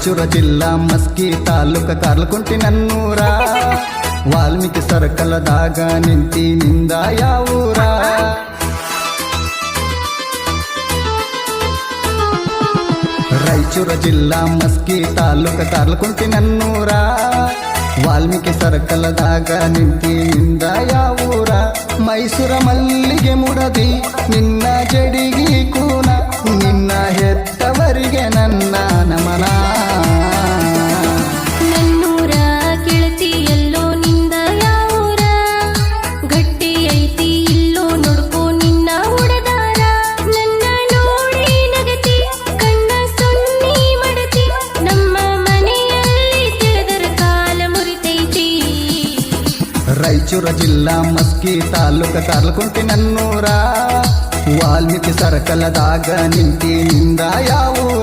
ರಾಯಚೂರ ಜಿಲ್ಲಾ ಮಸ್ಕಿ ತಾಲೂಕ ಕಾರ್ಲಕುಂಟಿ ನನ್ನೂರ ವಾಲ್ಮೀಕಿ ಸರ್ಕಲದಾಗ ನಿಂತಿ ನಿಂದ ಯಾವೂರ ರಾಯಚೂರ ಜಿಲ್ಲಾ ಮಸ್ಕಿ ತಾಲೂಕ ಕಾರ್ಲಕುಂಟಿ ನನ್ನೂರ ವಾಲ್ಮೀಕಿ ಸರ್ಕಲದಾಗ ನಿಂತಿ ನಿಂದ ಯಾವೂರ ಮೈಸೂರ ಮಲ್ಲಿಗೆ ಮುಡದಿ ನಿನ್ನ ಜಡಿಗಿ ರಾಯಚೂರ ಜಿಲ್ಲಾ ಮಸ್ಕಿ ತಾಲೂಕ ಕಾರ್ಲಕುಂಟಿ ನನ್ನೂರ ವಾಲ್ಮೀಕಿ ಸರ್ಕಲದಾಗ ನಿಂತಿ ನಿಂದ ಯಾವೂರ